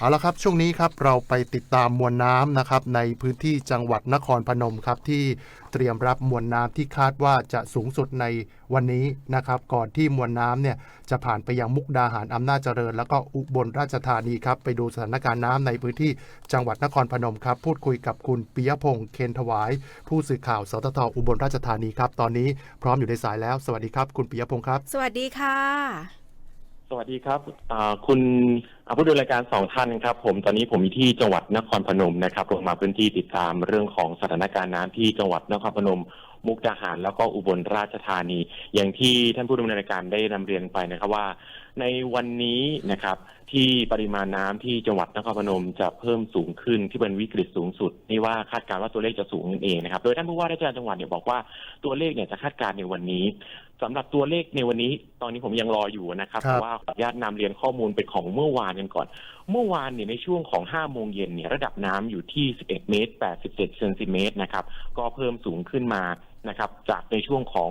เอาละครับช่วงนี้ครับเราไปติดตามมวลน้ำนะครับในพื้นที่จังหวัดนครพนมครับที่เตรียมรับมวลน้ำที่คาดว่าจะสูงสุดในวันนี้นะครับก่อนที่มวลน้ำเนี่ยจะผ่านไปยังมุกดาหารอำนาจเจริญ แล้วก็อุบลราชธานีครับไปดูสถานการณ์น้ำในพื้นที่จังหวัดนครพนมครับพูดคุยกับคุณปิยพงศ์เคนถวาย ผู้สื่อข่าวสตทอุบลราชธานีครับตอนนี้พร้อมอยู่ในสายแล้ว สวัสดีครับ คุณปิยพงศ์ครับ สวัสดีค่ะ สวัสดีครับคุณผู้ดูรายการสองท่านครับ ผมตอนนี้ผมอยู่ที่จังหวัดนครพนมนะครับลงมาพื้นที่ติดตามเรื่องของสถานการณ์น้ำที่จังหวัดนครพนม มุกดาหารแล้วก็อุบลราชธานี อย่างที่ท่านผู้ดำเนินรายการได้นำเรียนไปนะครับว่า ในวันนี้นะครับที่ปริมาณน้ำที่จังหวัดนครพนมจะเพิ่มสูงขึ้นที่เป็นวิกฤตสูงสุดนี่ว่าคาดการณ์ว่าตัวเลขจะสูงนั่นเองนะครับ โดยท่านผู้ว่าราชการจังหวัดเนี่ยบอกว่าตัวเลขเนี่ยจะคาดการณ์ในวันนี้สำหรับตัวเลขในวันนี้ ตอนนี้ผมยังรออยู่นะครับครับเพราะว่าขออนุญาตนำเรียนข้อมูลเป็นของเมื่อวานกันก่อน เมื่อวานเนี่ยในช่วงของ 5 โมงเย็นเนี่ยระดับน้ำอยู่ที่ 11 เมตร 87เซนติเมตรนะครับ ก็เพิ่มสูงขึ้นมานะครับจากในช่วงของ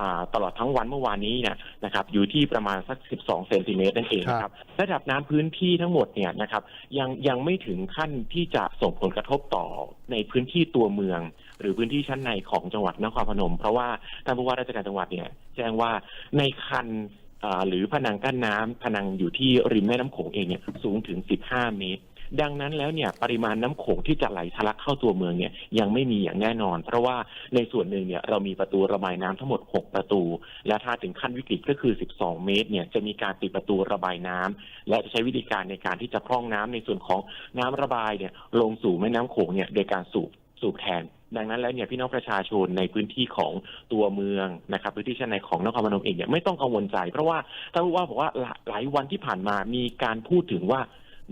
อาตลอดทั้งวันเมื่อวานนี้เนี่ยนะครับอยู่ที่ประมาณสัก 12 เซนติเมตรนั่นเองนะครับระดับน้ำพื้นที่ทั้งหมดเนี่ยนะครับยังยังไม่ถึงขั้นที่จะส่งผลกระทบต่อในพื้นที่ตัวเมือง หรือพื้นที่ชั้นในของจังหวัดนครพนม เพราะว่าท่านผู้ว่าราชการจังหวัดเนี่ยแจ้งว่าในคันอ่า หรือผนังกั้นน้ำผนังอยู่ที่ริมแม่น้ำโขงเองเนี่ยสูงถึง 15 เมตร ดังนั้นแล้วเนี่ยปริมาณน้ำโขงที่จะไหลทะลักเข้าตัวเมืองเนี่ยยังไม่มีอย่างแน่นอน เพราะว่าในส่วนหนึ่งเนี่ยเรามีประตูระบายน้ำทั้งหมด 6 ประตู และถ้าถึงขั้นวิกฤตก็คือ 12 เมตรเนี่ยจะมีการปิดประตูระบายน้ำและจะใช้วิธีการในการที่จะพร่องน้ำในส่วนของน้ำระบายเนี่ยลงสู่แม่น้ำโขงเนี่ยโดยการสูบสูบแทน ดังนั้นแล้วเนี่ยพี่น้องประชาชนในพื้นที่ของตัวเมืองนะครับพื้นที่ชั้นในของนครพนมเองเนี่ยไม่ต้องกังวลใจ เพราะว่าท่านผู้ว่าบอกว่าหลายหลายวันที่ผ่านมามีการพูดถึงว่า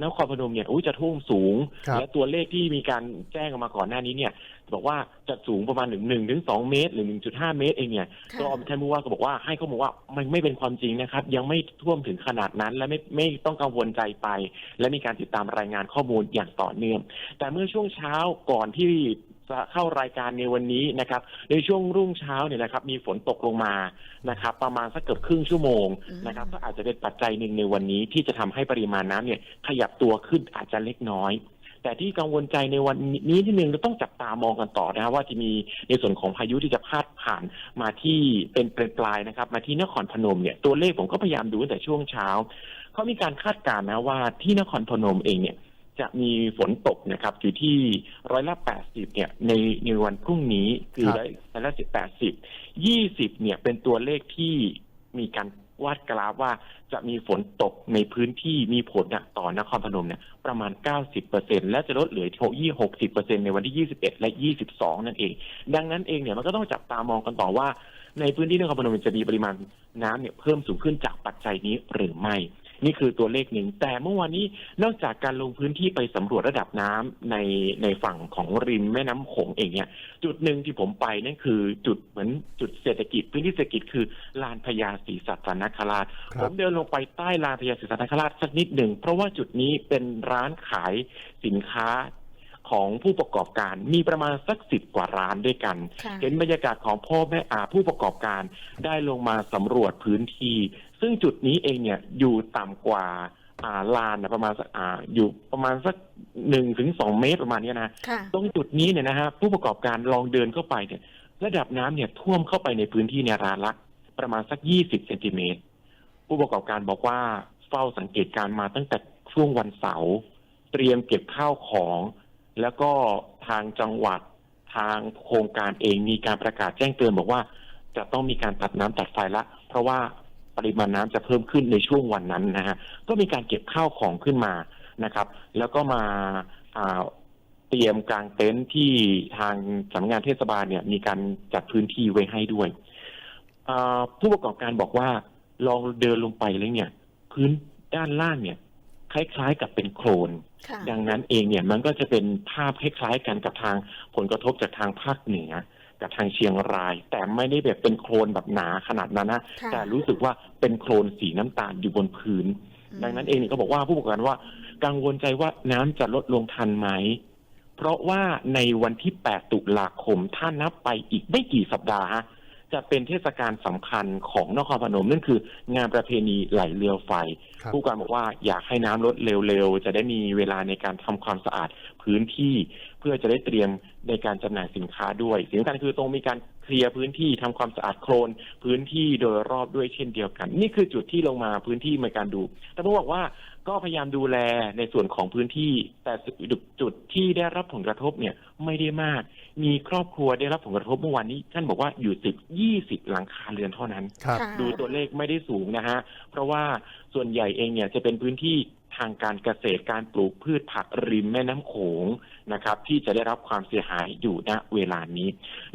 นครพนมเนี่ยอุ้ยจะท่วมสูงครับและตัวเลขที่มีการแจ้งออกมาก่อนหน้านี้เนี่ย บอกว่าจะสูงประมาณหนึ่งหนึ่งถึงสองเมตรหรือหนึ่งจุดห้าเมตรเองเนี่ยค่ะก็ท่านผู้ว่าก็บอกว่าให้เขาบอกว่ามันไม่เป็นความจริงนะครับ ยังไม่ท่วมถึงขนาดนั้นและไม่ไม่ต้องกังวลใจไป และมีการติดตามรายงานข้อมูลอย่างต่อเนื่องแต่เมื่อช่วงเช้าก่อนที่ จะเข้ารายการในวันนี้นะครับ ในช่วงรุ่งเช้าเนี่ยนะครับ มีฝนตกลงมานะครับ ประมาณสักเกือบครึ่งชั่วโมงนะครับ ก็อาจจะเป็นปัจจัยหนึ่งในวันนี้ที่จะทำให้ปริมาณน้ำเนี่ย ขยับตัวขึ้นอาจจะเล็กน้อย แต่ที่กังวลใจในวันนี้ที่หนึ่งเราต้องจับตามองกันต่อนะครับว่าจะมีในส่วนของพายุที่จะพาดผ่านมาที่เป็นปลายนะครับ มาที่นครพนมเนี่ยตัวเลขผมก็พยายามดูตั้งแต่ช่วงเช้าเขามีการคาดการณ์นะว่าที่นครพนมเองเนี่ย จะมีฝนตกนะครับอยู่ที่ร้อยละแปดสิบเนี่ยในในวันพรุ่งนี้คือครับร้อยร้อยละสิบแปดสิบยี่สิบเนี่ยเป็นตัวเลขที่มีการวาดกราฟว่าจะมีฝนตกในพื้นที่มีผลอะต่อนครพนมเนี่ยประมาณ 90เปอร์เซ็นและจะลดเหลือที่หกสิบเปอร์เซ็นในวันที่ 21 และ 22 นั่นเอง ดังนั้นเองเนี่ยมันก็ต้องจับตามองกันต่อว่า ในพื้นที่นครพนมจะมีปริมาณน้ำเนี่ยเพิ่มสูงขึ้นจากปัจจัยนี้หรือไม่ นี่คือตัวเลขหนึ่ง แต่เมื่อวานนี้นอกจากการลงพื้นที่ไปสำรวจระดับน้ำในในฝั่งของริมแม่น้ำโขงเองเนี่ยจุดหนึ่งที่ผมไปนั่นคือจุดเหมือนจุดเศรษฐกิจพื้นที่เศรษฐกิจคือลานพญาศรีสัตนคราชคผรับมเดินลงไปใต้ลานพญาศรีสัตนคราชสักนิดหนึ่ง เพราะว่าจุดนี้เป็นร้านขายสินค้าของผู้ประกอบการมีประมาณสักสิบกว่าร้านด้วยกันค่ะเห็นบรรยากาศของพ่อแม่อาผู้ประกอบการได้ลงมาสำรวจพื้นที่ ซึ่งจุดนี้เองเนี่ยอยู่ต่ำกว่าอ่าลานนะประมาณสักอ่าอยู่ประมาณสักหนึ่งถึงสองเมตรประมาณเนี้ยนะค่ะตรงจุดนี้เนี่ยนะฮะผู้ประกอบการลองเดินเข้าไปเนี่ยระดับน้ำเนี่ยท่วมเข้าไปในพื้นที่ในร้านละประมาณสักยี่สิบเซนติเมตรผู้ประกอบการบอกว่าเฝ้าสังเกตการณ์มาตั้งแต่ช่วงวันเสาร์เตรียมเก็บข้าวของ แล้วก็ทางจังหวัดทางโครงการเองมีการประกาศแจ้งเตือนบอกว่า จะต้องมีการตัดน้ำตัดไฟละ เพราะว่า ปริมาณน้ำจะเพิ่มขึ้นในช่วงวันนั้นนะฮะก็มีการเก็บข้าวของขึ้นมานะครับ แล้วก็มาอ่าเตรียมกางเต็นท์ที่ทางสำนักงานเทศบาลเนี่ยมีการจัดพื้นที่ไว้ให้ด้วยอ่าผู้ประกอบการบอกว่าลองเดินลงไปแล้วเนี่ย พื้นด้านล่างเนี่ย คล้ายๆกับเป็นโคลนค่ะดังนั้นเองเนี่ยมันก็จะเป็นภาพคล้ายๆกันกับทางผลกระทบจากทางภาคเหนือ กับทางเชียงราย แต่ไม่ได้แบบเป็นโคลนแบบหนาขนาดนั้นนะค่ะแต่รู้สึกว่าเป็นโคลนสีน้ำตาลอยู่บนพื้น ดังนั้นเองเนี่ยก็บอกว่าผู้ประกอบการว่ากังวลใจว่าน้ำจะลดลงทันไหม เพราะว่าในวันที่ 8 ตุลาคม ถ้านับไปอีกไม่กี่สัปดาห์ฮะ จะเป็นเทศกาลสำคัญของนครพนมนั่นคืองานประเพณีไหลเรือไฟครับผู้การบอกว่าอยากให้น้ำลดเร็วๆ จะได้มีเวลาในการทำความสะอาดพื้นที่ เพื่อจะได้เตรียมในการจำหน่ายสินค้าด้วยสิ่งสำคัญคือตรงมีการ เคลียร์พื้นที่ทำความสะอาดโคลนพื้นที่โดยรอบด้วยเช่นเดียวกัน นี่คือจุดที่ลงมาพื้นที่ในการดูแต่ผมบอกว่าก็พยายามดูแลในส่วนของพื้นที่ แต่จุดที่ได้รับผลกระทบเนี่ยไม่ได้มาก มีครอบครัวได้รับผลกระทบเมื่อวานนี้ ท่านบอกว่าอยู่สิบยี่สิบหลังคาเรือนเท่านั้นครับค่ะดูตัวเลขไม่ได้สูงนะฮะ เพราะว่าส่วนใหญ่เองเนี่ยจะเป็นพื้นที่ ทางการเกษตรการปลูกพืชผักริมแม่น้ำโขงนะครับ ที่จะได้รับความเสียหายอยู่ณเวลานี้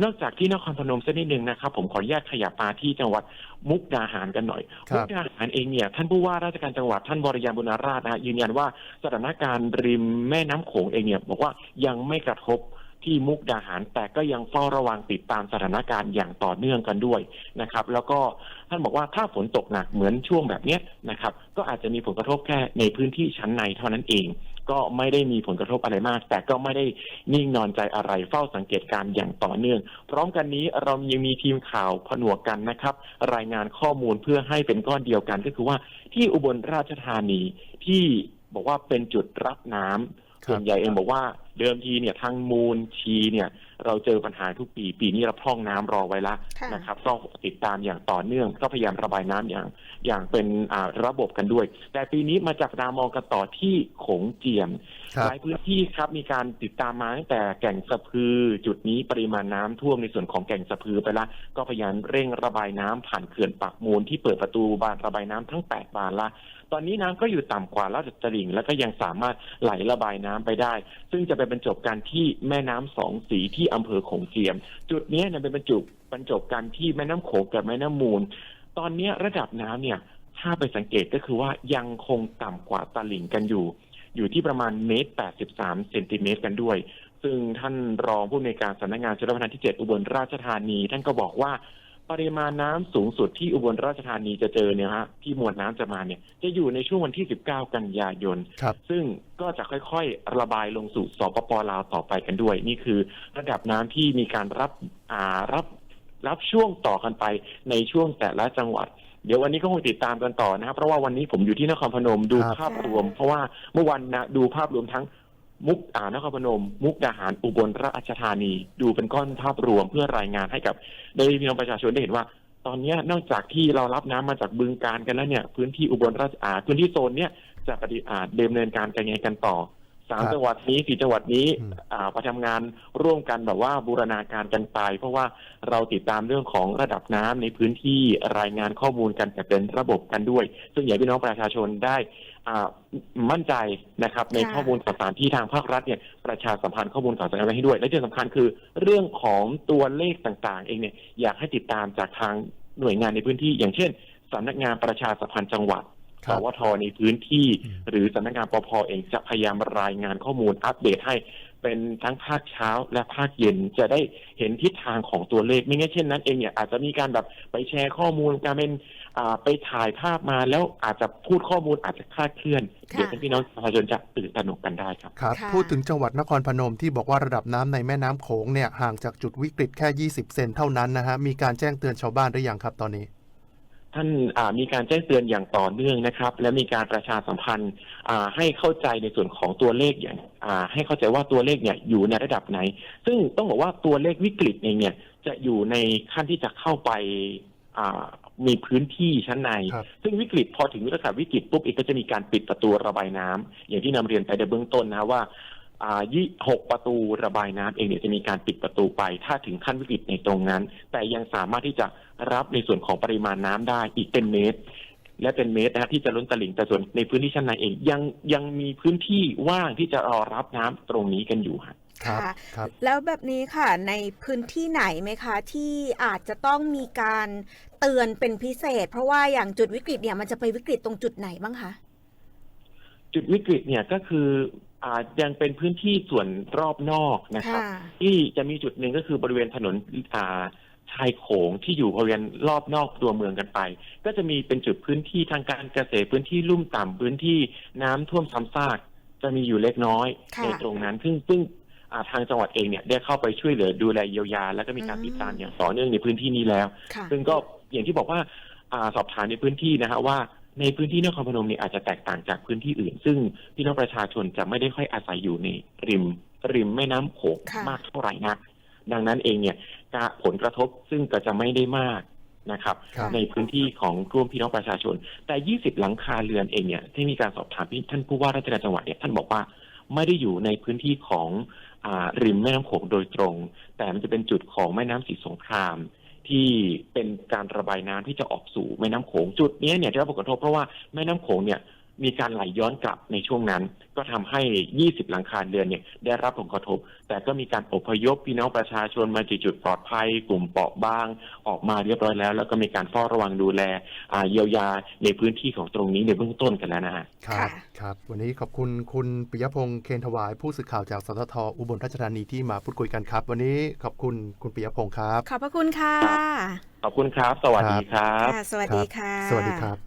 นอกจากที่นครพนมสักนิดหนึ่งนะครับ ผมขออนุญาตขยับมาที่จังหวัดมุกดาหารกันหน่อย ครับ มุกดาหารเองเนี่ยท่านผู้ว่าราชการจังหวัดท่านบริยามบุญราชนะฮะยืนยันว่าสถานการณ์ริมแม่น้ำโขงเองเนี่ยบอกว่ายังไม่กระทบ ที่มุกดาหาร แต่ก็ยังเฝ้าระวังติดตามสถานการณ์อย่างต่อเนื่องกันด้วยนะครับ แล้วก็ท่านบอกว่าถ้าฝนตกหนักเหมือนช่วงแบบเนี้นะครับ ก็อาจจะมีผลกระทบแค่ในพื้นที่ชั้นในเท่านั้นเอง ก็ไม่ได้มีผลกระทบอะไรมาก แต่ก็ไม่ได้นิ่งนอนใจอะไรเฝ้าสังเกตการณ์อย่างต่อเนื่อง พร้อมกันนี้เรายังมีทีมข่าวผนวกกันนะครับ รายงานข้อมูลเพื่อให้เป็นก้อนเดียวกันก็คือว่าที่อุบลราชธานีที่บอกว่าเป็นจุดรับน้ำส่วนใหญ่เองบอกว่า เดิมทีเนี่ยทางมูลชีเนี่ยเราเจอปัญหาทุกปี ปีนี้เราพร่องน้ำรอไว้ละค่ะนะครับต้องติดตามอย่างต่อเนื่อง ก็พยายามระบายน้ำอย่างอย่างเป็นอ่าระบบกันด้วย แต่ปีนี้มาจากดามองกันต่อที่โขงเจียมครับหลายพื้นที่ครับมีการติดตามมาตั้งแต่แก่งสะพือ จุดนี้ปริมาณน้ำท่วมในส่วนของแก่งสะพือไปละ ก็พยายามเร่งระบายน้ำผ่านเขื่อนปากมูลที่เปิดประตูบานระบายน้ำทั้ง8บานละตอนนี้น้ำก็อยู่ต่ำกว่าระดับตลิ่งแล้วก็ยังสามารถไหลระบายน้ำไปได้ ซึ่งจะไปบรรจบกันที่แม่น้ำสองสีที่อำเภอโขงเจียม จุดนี้เนี่ยเป็นบรรจุบรรจบกันที่แม่น้ำโขงกับแม่น้ำมูล ตอนนี้ระดับน้ำเนี่ยถ้าไปสังเกตก็คือว่ายังคงต่ำกว่าตลิ่งกันอยู่ อยู่ที่ประมาณเมตร83เซนติเมตรกันด้วย ซึ่งท่านรองผู้อำนวยการสำนักงานชลประทานที่7อุบลราชธานี ท่านก็บอกว่า ปริมาณน้ำสูงสุดที่อุบลราชธานีจะเจอเนี่ยฮะที่มวลน้ำจะมาเนี่ยจะอยู่ในช่วงวันที่ 19 กันยายนครับซึ่งก็จะค่อยๆระบายลงสู่สปปลาวต่อไปกันด้วย นี่คือระดับน้ำที่มีการรับอ่ารับรับช่วงต่อกันไปในช่วงแต่ละจังหวัดเดี๋ยววันนี้ก็คงติดตามกันต่อนะครับ เพราะว่าวันนี้ผมอยู่ที่นครพนมดูครับภาพรวม เพราะว่าเมื่อวันนะดูภาพรวมทั้ง มุกอ่านครพนม มุกดาหารอุบลราชธานี ดูเป็นก้อนภาพรวมเพื่อรายงานให้กับได้พี่น้องประชาชนได้เห็นว่า ตอนนี้นอกจากที่เรารับน้ำมาจากบึงการกันแล้วเนี่ย พื้นที่อุบลราชอาพื้นที่โซนเนี่ยจะปฏิอาดำเนินการกันยังไงกันต่อ สามครับจังหวัดนี้สี่จังหวัดนี้อืมอ่าไปทำงานร่วมกันแบบว่าบูรณาการกันไป เพราะว่าเราติดตามเรื่องของระดับน้ำในพื้นที่รายงานข้อมูลกันแบบเป็นระบบกันด้วย ซึ่งอยากให้พี่น้องประชาชนได้อ่ามั่นใจนะครับ ในค่ะข้อมูลข่าวสารที่ทางภาครัฐเนี่ยประชาสัมพันธ์ข้อมูลข่าวสารไว้ให้ด้วย และที่สำคัญคือเรื่องของตัวเลขต่างๆ เองเนี่ยอยากให้ติดตามจากทางหน่วยงานในพื้นที่ อย่างเช่นสำนักงานประชาสัมพันธ์จังหวัดค สรับวทในพื้นที่อืมหรือสำนักงานปภเองจะพยายามรายงานข้อมูลอัปเดตให้เป็นทั้งภาคเช้าและภาคเย็นจะได้เห็นทิศทางของตัวเลขไม่งั้นเช่นนั้นเองเนี่ยอาจจะมีการแบบไปแชร์ข้อมูลการเป็นอ่าไปถ่ายภาพมาแล้วอาจจะพูดข้อมูลอาจจะคลาดเคลื่อนค่ะเดี๋ยวพี่น้องประชาชนจะตื่นตระหนกกันได้ครับครับค่ะพูดถึงจังหวัดนครพนมที่บอกว่าระดับน้ำในแม่น้ำโขงเนี่ยห่างจากจุดวิกฤตแค่ 20 เซนเท่านั้นนะฮะมีการแจ้งเตือนชาวบ้านหรือยังครับตอนนี้ ท่านอ่ามีการแจ้งเตือนอย่างต่อเนื่องนะครับ และมีการประชาสัมพันธ์อ่าให้เข้าใจในส่วนของตัวเลขอย่างอ่าให้เข้าใจว่าตัวเลขเนี่ยอยู่ในระดับไหน ซึ่งต้องบอกว่าตัวเลขวิกฤตเองเนี่ยจะอยู่ในขั้นที่จะเข้าไปอ่ามีพื้นที่ชั้นในครับซึ่งวิกฤตพอถึงระดับวิกฤตปุ๊บอีกก็จะมีการปิดประตูระบายน้ำอย่างที่นำเรียนไปในเบื้องต้นนะว่าอ่า ยี่หกประตูระบายน้ำเองเนี่ยจะมีการปิดประตูไป ถ้าถึงขั้นวิกฤตในตรงนั้น แต่ยังสามารถที่จะรับในส่วนของปริมาณน้ำได้อีกเป็นเมตร และเป็นเมตรนะครับที่จะล้นตลิ่งแต่ส่วนในพื้นที่ชั้นในเองยังยังมีพื้นที่ว่างที่จะรอรับน้ำตรงนี้กันอยู่ฮะครับค่ะครับแล้วแบบนี้ค่ะในพื้นที่ไหนไหมคะ ที่อาจจะต้องมีการเตือนเป็นพิเศษ เพราะว่าอย่างจุดวิกฤตเนี่ยมันจะไปวิกฤตตรงจุดไหนบ้างคะ จุดวิกฤตเนี่ยก็คือ อ่ายังเป็นพื้นที่ส่วนรอบนอกนะครับ ค่ะ ที่จะมีจุดหนึ่งก็คือบริเวณถนนอ่าชายโขงที่อยู่บริเวณรอบนอกตัวเมืองกันไป ก็จะมีเป็นจุดพื้นที่ทางการเกษตรพื้นที่ลุ่มต่ำพื้นที่น้ำท่วมซ้ำซากจะมีอยู่เล็กน้อยค่ะในตรงนั้น ซึ่งซึ่งอ่าทางจังหวัดเองเนี่ยได้เข้าไปช่วยเหลือดูแลเยียวยา แล้วก็มีการอืม ติดตามอย่างต่อเนื่องในพื้นที่นี้แล้ว ค่ะ ซึ่งก็อย่างที่บอกว่าอาสอบถามในพื้นที่นะฮะว่า ในพื้นที่นครพนมเนี่ยอาจจะแตกต่างจากพื้นที่อื่น ซึ่งพี่น้องประชาชนจะไม่ได้ค่อยอาศัยอยู่ในริม ริมแม่น้ำโขงค่ะ มากเท่าไหร่นักดังนั้นเองเนี่ยการผลกระทบซึ่งก็จะไม่ได้มากนะครับ ครับ ในพื้นที่ของกลุ่มพี่น้องประชาชน แต่ 20 หลังคาเรือนเองเนี่ยที่มีการสอบถามที่ท่านผู้ว่าราชการจังหวัดเนี่ยท่านบอกว่าไม่ได้อยู่ในพื้นที่ของอาริมแม่น้ำโขงโดยตรง แต่มันจะเป็นจุดของแม่น้ำสีสงคราม ที่เป็นการระบายน้ำที่จะออกสู่แม่น้ำโขงจุดนี้เนี่ยได้รับผลกระทบเพราะว่าแม่น้ำโขงเนี่ย มีการไหลย้อนกลับในช่วงนั้น ก็ทำให้ 20 หลังคาเรือนเนี่ยได้รับผลกระทบ แต่ก็มีการอพยพพี่น้องประชาชนมาจุดจุดปลอดภัย กลุ่มเปราะบาง ออกมาเรียบร้อยแล้ว แล้วก็มีการเฝ้าระวังดูแลอ่าเยียวยาในพื้นที่ของตรงนี้ในเบื้องต้นกันแล้วนะฮะครับค่ะครับ วันนี้ขอบคุณคุณปิยพงษ์เคนถวายผู้สื่อข่าวจากสททอุบลราชธานีที่มาพูดคุยกันครับ วันนี้ขอบคุณคุณปิยพงษ์ครับ ขอบพระคุณค่ะ ขอบคุณครับ สวัสดีครับค่ะสวัสดีค่ะ สวัสดีครับ